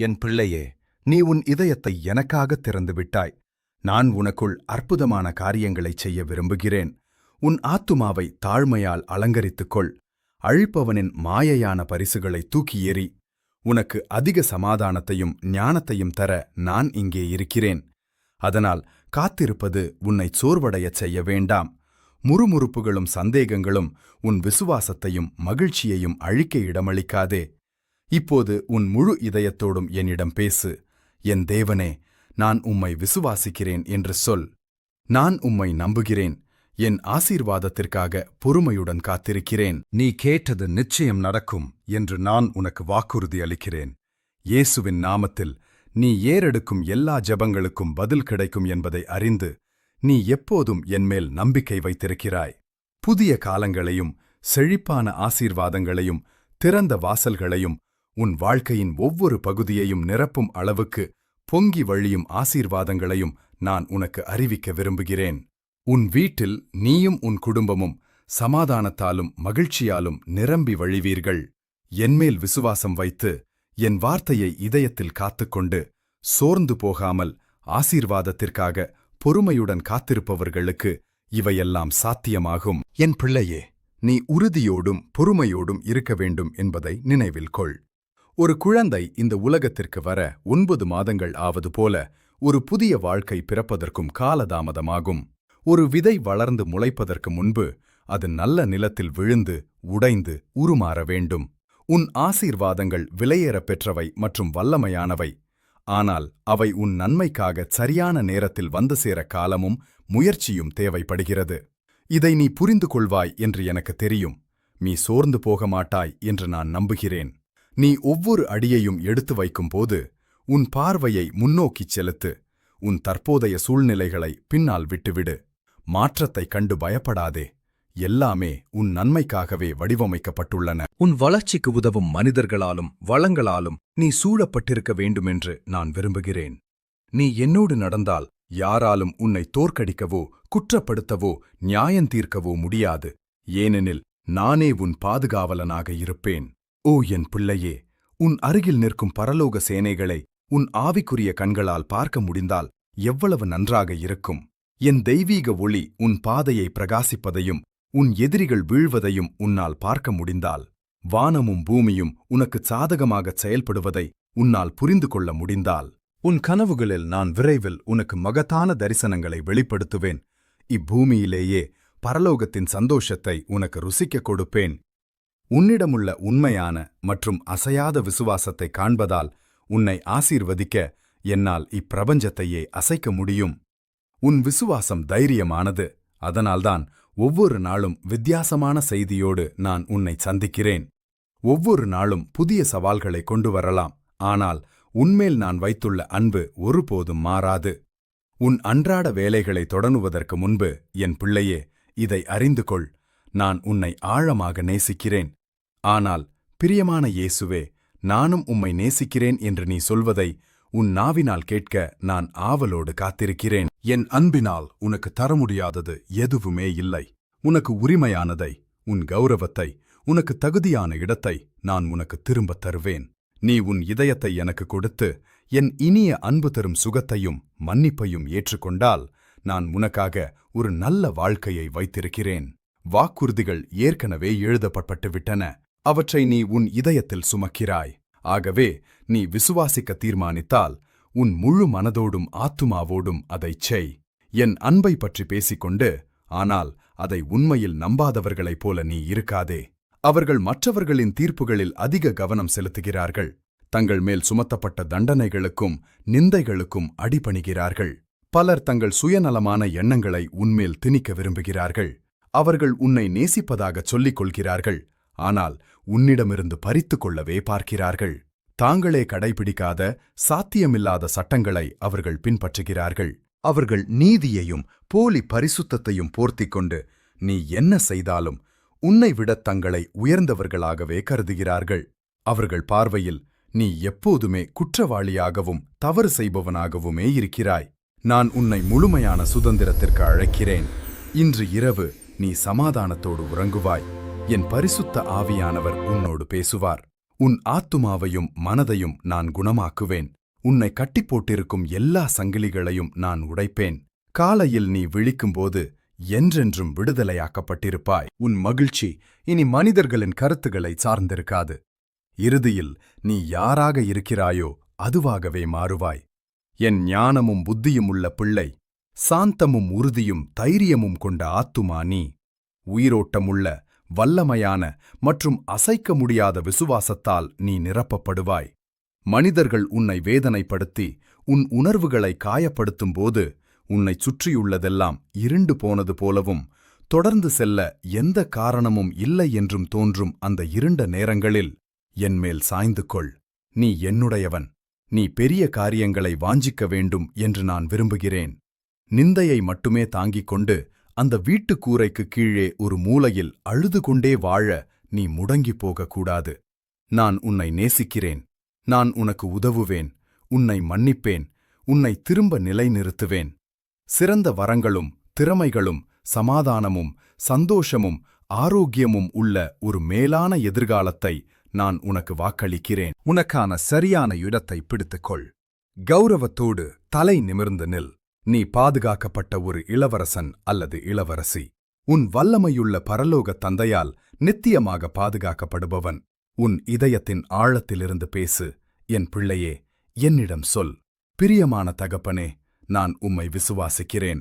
என் பிள்ளையே நீ உன் இதயத்தை எனக்காகத் திறந்து விட்டாய். நான் உனக்குள் அற்புதமான காரியங்களைச் செய்ய விரும்புகிறேன். உன் ஆத்துமாவை தாழ்மையால் அலங்கரித்துக் கொள் அழிப்பவனின் மாயையான பரிசுகளை தூக்கி எறி உனக்கு அதிக சமாதானத்தையும் ஞானத்தையும் தர நான் இங்கே இருக்கிறேன். அதனால் காத்திருப்பது உன்னை சோர்வடையச் செய்ய வேண்டாம். முறுமுறுப்புகளும் சந்தேகங்களும் உன் விசுவாசத்தையும் மகிழ்ச்சியையும் அழிக்க இடமளிக்காதே. இப்போது உன் முழு இதயத்தோடும் என்னிடம் பேசு. என் தேவனே நான் உம்மை விசுவாசிக்கிறேன் என்று சொல். நான் உம்மை நம்புகிறேன். என் ஆசீர்வாதத்திற்காக பொறுமையுடன் காத்திருக்கிறேன். நீ கேட்டது நிச்சயம் நடக்கும் என்று நான் உனக்கு வாக்குறுதி அளிக்கிறேன். இயேசுவின் நாமத்தில் நீ ஏறெடுக்கும் எல்லா ஜெபங்களுக்கும் பதில் கிடைக்கும் என்பதை அறிந்து நீ எப்போதும் என்மேல் நம்பிக்கை வைத்திருக்கிறாய். புதிய காலங்களையும் செழிப்பான ஆசீர்வாதங்களையும் திறந்த வாசல்களையும் உன் வாழ்க்கையின் ஒவ்வொரு பகுதியையும் நிரப்பும் அளவுக்கு பொங்கி வழியும் ஆசீர்வாதங்களையும் நான் உனக்கு அறிவிக்க விரும்புகிறேன். உன் வீட்டில் நீயும் உன் குடும்பமும் சமாதானத்தாலும் மகிழ்ச்சியாலும் நிரம்பி வழிவீர்கள். என்மேல் விசுவாசம் வைத்து என் வார்த்தையை இதயத்தில் காத்துக்கொண்டு சோர்ந்து போகாமல் ஆசீர்வாதத்திற்காக பொறுமையுடன் காத்திருப்பவர்களுக்கு இவையெல்லாம் சாத்தியமாகும். என் பிள்ளையே நீ உறுதியோடும் பொறுமையோடும் இருக்க வேண்டும் என்பதை நினைவில் கொள். ஒரு குழந்தை இந்த உலகத்திற்கு வர ஒன்பது மாதங்கள் ஆவது போல ஒரு புதிய வாழ்க்கை பிறப்பதற்கும் காலதாமதமாகும். ஒரு விதை வளர்ந்து முளைப்பதற்கு முன்பு அது நல்ல நிலத்தில் விழுந்து உடைந்து உருமாற வேண்டும். உன் ஆசீர்வாதங்கள் விலையேறப் பெற்றவை மற்றும் வல்லமையானவை. ஆனால் அவை உன் நன்மைக்காக சரியான நேரத்தில் வந்து சேர காலமும் முயற்சியும் தேவைப்படுகிறது. இதை நீ புரிந்து கொள்வாய் என்று எனக்கு தெரியும். நீ சோர்ந்து போக மாட்டாய் என்று நான் நம்புகிறேன். நீ ஒவ்வொரு அடியையும் எடுத்து வைக்கும்போது உன் பார்வையை முன்னோக்கிச் செலுத்து உன் தற்போதைய சூழ்நிலைகளை பின்னால் விட்டுவிடு. மாற்றத்தைக் கண்டு பயப்படாதே. எல்லாமே உன் நன்மைக்காகவே வடிவமைக்கப்பட்டுள்ளன. உன் வளர்ச்சிக்கு உதவும் மனிதர்களாலும் வளங்களாலும் நீ சூழப்பட்டிருக்க வேண்டுமென்று நான் விரும்புகிறேன். நீ என்னோடு நடந்தால் யாராலும் உன்னை தோற்கடிக்கவோ குற்றப்படுத்தவோ நியாயந்தீர்க்கவோ முடியாது. ஏனெனில் நானே உன் பாதுகாவலனாக இருப்பேன். ஓ என் பிள்ளையே உன் அருகில் நிற்கும் பரலோக சேனைகளை உன் ஆவிக்குரிய கண்களால் பார்க்க முடிந்தால் எவ்வளவு நன்றாக இருக்கும். என் தெய்வீக ஒளி உன் பாதையை பிரகாசிப்பதையும் உன் எதிரிகள் வீழ்வதையும் உன்னால் பார்க்க முடிந்தால் வானமும் பூமியும் உனக்குச் சாதகமாகச் செயல்படுவதை உன்னால் புரிந்து கொள்ள முடிந்தால் உன் கனவுகளில் நான் விரைவில் உனக்கு மகத்தான தரிசனங்களை வெளிப்படுத்துவேன். இப்பூமியிலேயே பரலோகத்தின் சந்தோஷத்தை உனக்கு ருசிக்கக் கொடுப்பேன். உன்னிடமுள்ள உண்மையான மற்றும் அசையாத விசுவாசத்தை காண்பதால் உன்னை ஆசீர்வதிக்க என்னால் இப்பிரபஞ்சத்தையே அசைக்க முடியும். உன் விசுவாசம் தைரியமானது. அதனால்தான் ஒவ்வொரு நாளும் வித்தியாசமான செய்தியோடு நான் உன்னை சந்திக்கிறேன். ஒவ்வொரு நாளும் புதிய சவால்களை கொண்டு வரலாம். ஆனால் உன்மேல் நான் வைத்துள்ள அன்பு ஒருபோதும் மாறாது. உன் அன்றாட வேலைகளை தொடங்குவதற்கு முன்பு என் பிள்ளையே இதை அறிந்து கொள். நான் உன்னை ஆழமாக நேசிக்கிறேன். ஆனால் பிரியமான இயேசுவே நானும் உம்மை நேசிக்கிறேன் என்று நீ சொல்வதை உன் நாவினால் கேட்க நான் ஆவலோடு காத்திருக்கிறேன். என் அன்பினால் உனக்கு தர முடியாதது எதுவுமே இல்லை. உனக்கு உரிமையானதை உன் கௌரவத்தை உனக்கு தகுதியான இடத்தை நான் உனக்கு திரும்பத் தருவேன். நீ உன் இதயத்தை எனக்கு கொடுத்து என் இனிய அன்பு தரும் சுகத்தையும் மன்னிப்பையும் ஏற்றுக்கொண்டால் நான் உனக்காக ஒரு நல்ல வாழ்க்கையை வைத்திருக்கிறேன். வாக்குறுதிகள் ஏற்கனவே எழுதப்பட்டு விட்டன அவற்றை நீ உன் இதயத்தில் சுமக்கிறாய். ஆகவே நீ விசுவாசிக்க தீர்மானித்தால் உன் முழு மனதோடும் ஆத்துமாவோடும் அதைச் செய். என் அன்பை பற்றி பேசிக்கொண்டு ஆனால் அதை உண்மையில் நம்பாதவர்களைப் போல நீ இருக்காதே. அவர்கள் மற்றவர்களின் தீர்ப்புகளில் அதிக கவனம் செலுத்துகிறார்கள். தங்கள் மேல் சுமத்தப்பட்ட தண்டனைகளுக்கும் நிந்தைகளுக்கும் அடிபணிகிறார்கள். பலர் தங்கள் சுயநலமான எண்ணங்களை உன்மேல் திணிக்க விரும்புகிறார்கள். அவர்கள் உன்னை நேசிப்பதாகச் சொல்லிக் கொள்கிறார்கள் ஆனால் உன்னிடமிருந்து பறித்துக் கொள்ளவே பார்க்கிறார்கள். தாங்களே கடைபிடிக்காத சாத்தியமில்லாத சட்டங்களை அவர்கள் பின்பற்றுகிறார்கள். அவர்கள் நீதியையும் போலி பரிசுத்தத்தையும் போர்த்திக் கொண்டு நீ என்ன செய்தாலும் உன்னை விட தங்களை உயர்ந்தவர்களாகவே கருதுகிறார்கள். அவர்கள் பார்வையில் நீ எப்போதுமே குற்றவாளியாகவும் தவறு செய்பவனாகவுமே இருக்கிறாய். நான் உன்னை முழுமையான சுதந்திரத்திற்கு அழைக்கிறேன். இன்று இரவு நீ சமாதானத்தோடு உறங்குவாய். என் பரிசுத்த ஆவியானவர் உன்னோடு பேசுவார். உன் ஆத்துமாவையும் மனதையும் நான் குணமாக்குவேன். உன்னை கட்டிப் போட்டிருக்கும் எல்லா சங்கிலிகளையும் நான் உடைப்பேன். காலையில் நீ விழிக்கும்போது என்றென்றும் விடுதலையாக்கப்பட்டிருப்பாய். உன் மகிழ்ச்சி இனி மனிதர்களின் கருத்துக்களை சார்ந்திருக்காது. இறுதியில் நீ யாராக இருக்கிறாயோ அதுவாகவே மாறுவாய். என் ஞானமும் புத்தியும் உள்ள பிள்ளை சாந்தமும் உறுதியும் தைரியமும் கொண்ட ஆத்துமா நீ. உயிரோட்டமுள்ள வல்லமையான மற்றும் அசைக்க முடியாத விசுவாசத்தால் நீ நிரப்பப்படுவாய். மனிதர்கள் உன்னை வேதனைப்படுத்தி உன் உணர்வுகளை காயப்படுத்தும்போது உன்னைச் சுற்றியுள்ளதெல்லாம் இருண்டு போனது போலவும் தொடர்ந்து செல்ல எந்த காரணமும் இல்லை என்றும் தோன்றும் அந்த இருண்ட நேரங்களில் என்மேல் சாய்ந்து கொள். நீ என்னுடையவன். நீ பெரிய காரியங்களை வாஞ்சிக்க வேண்டும் என்று நான் விரும்புகிறேன். நிந்தையை மட்டுமே தாங்கிக் கொண்டு அந்த வீட்டுக் கூரைக்கு கீழே ஒரு மூலையில் அழுது கொண்டே வாழ நீ முடங்கிப் போகக்கூடாது. நான் உன்னை நேசிக்கிறேன். நான் உனக்கு உதவுவேன். உன்னை மன்னிப்பேன். உன்னை திரும்ப நிலைநிறுத்துவேன். சிறந்த வரங்களும் திறமைகளும் சமாதானமும் சந்தோஷமும் ஆரோக்கியமும் உள்ள ஒரு மேலான எதிர்காலத்தை நான் உனக்கு வாக்களிக்கிறேன். உனக்கான சரியான இடத்தை பிடித்துக்கொள். கௌரவத்தோடு தலை நிமிர்ந்து நில். நீ பாதுகாக்கப்பட்ட ஒரு இளவரசன் அல்லது இளவரசி. உன் வல்லமையுள்ள பரலோக தந்தையால் நித்தியமாக பாதுகாக்கப்படுபவன். உன் இதயத்தின் ஆழத்திலிருந்து பேசு. என் பிள்ளையே என்னிடம் சொல். பிரியமான தகப்பனே நான் உம்மை விசுவாசிக்கிறேன்.